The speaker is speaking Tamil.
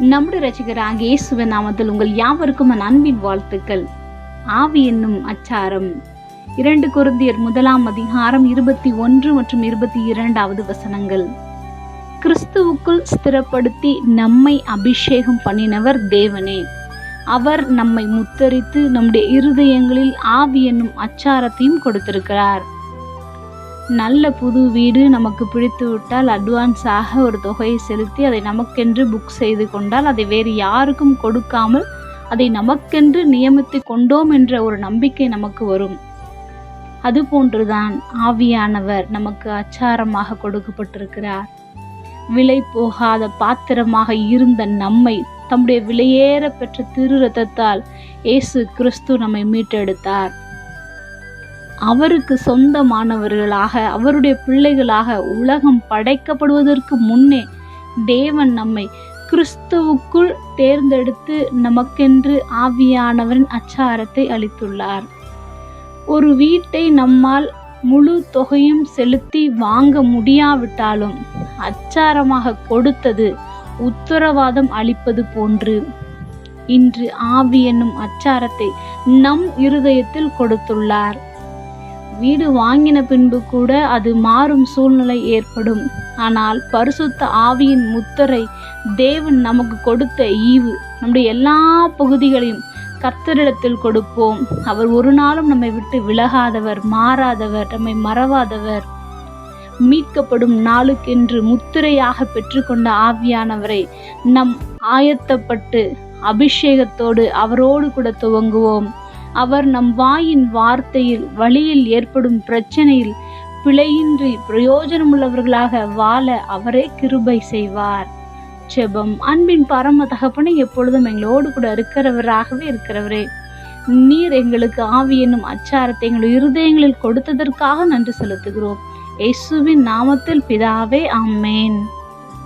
நம்முடைய ரசிகராக இயேசுவின் நாமத்தில் உங்கள் யாவருக்கும் அன்பின் வாழ்த்துக்கள். ஆவி என்னும் அச்சாரம். இரண்டு குருந்தியர் முதலாம் அதிகாரம் இருபத்தி ஒன்று மற்றும் இருபத்தி இரண்டாவது வசனங்கள். கிறிஸ்துவுக்குள் ஸ்திரப்படுத்தி நம்மை அபிஷேகம் பண்ணினவர் தேவனே. அவர் நம்மை முத்தரித்து நம்முடைய இருதயங்களில் ஆவி என்னும் அச்சாரத்தையும் கொடுத்திருக்கிறார். நல்ல புது வீடு நமக்கு பிடித்து விட்டால் அட்வான்ஸாக ஒரு தொகையை செலுத்தி அதை நமக்கென்று புக் செய்து கொண்டால் அதை வேறு யாருக்கும் கொடுக்காமல் அதை நமக்கென்று நியமித்து கொண்டோம் என்ற ஒரு நம்பிக்கை நமக்கு வரும். அதுபோன்றுதான் ஆவியானவர் நமக்கு அச்சாரமாக கொடுக்கப்பட்டிருக்கிறார். விலை போகாத பாத்திரமாக இருந்த நம்மை தம்முடைய விலையேற பெற்ற திரு ரத்தத்தால் இயேசு கிறிஸ்து நம்மை மீட்டெடுத்தார். அவருக்கு சொந்தமானவர்களாக அவருடைய பிள்ளைகளாக உலகம் படைக்கப்படுவதற்கு முன்னே தேவன் நம்மை கிறிஸ்துவுக்குள் தேர்ந்தெடுத்து நமக்கென்று ஆவியானவரின் அச்சாரத்தை அளித்துள்ளார். ஒரு வீட்டை நம்மால் முழு தொகையும் செலுத்தி வாங்க முடியாவிட்டாலும் அச்சாரமாக கொடுத்தது உத்தரவாதம் அளிப்பது போன்று. இன்று ஆவி என்னும் அச்சாரத்தை நம் இருதயத்தில் கொடுத்துள்ளார். வீடு வாங்கின பின்பு கூட அது மாறும் சூழ்நிலை ஏற்படும். ஆனால் பரிசுத்த ஆவியின் முத்தரை தேவன் நமக்கு கொடுத்த ஈவு. நம்முடைய எல்லா பகுதிகளையும் கர்த்தரிடத்தில் கொடுப்போம். அவர் ஒரு நாளும் நம்மை விட்டு விலகாதவர் மாறாதவர் நம்மை மறவாதவர். மீட்கப்படும் நாளுக்கென்று முத்திரையாக பெற்றுக்கொண்ட ஆவியானவரை நம் ஆயத்தப்பட்டு அபிஷேகத்தோடு அவரோடு கூட துவங்குவோம். அவர் நம் வாயின் வார்த்தையில் வழியில் ஏற்படும் பிரச்சனையில் பிழையின்றி பிரயோஜனமுள்ளவர்களாக வாழ அவரே கிருபை செய்வார். செபம். அன்பின் பரம தகப்பனை எப்பொழுதும் எங்களோடு கூட இருக்கிறவராகவே இருக்கிறவரே நீர் எங்களுக்கு ஆவி என்னும் அச்சாரத்தை எங்கள் இருதயங்களில் கொடுத்ததற்காக நன்றி செலுத்துகிறோம். இயேசுவின் நாமத்தில் பிதாவே அம்மேன்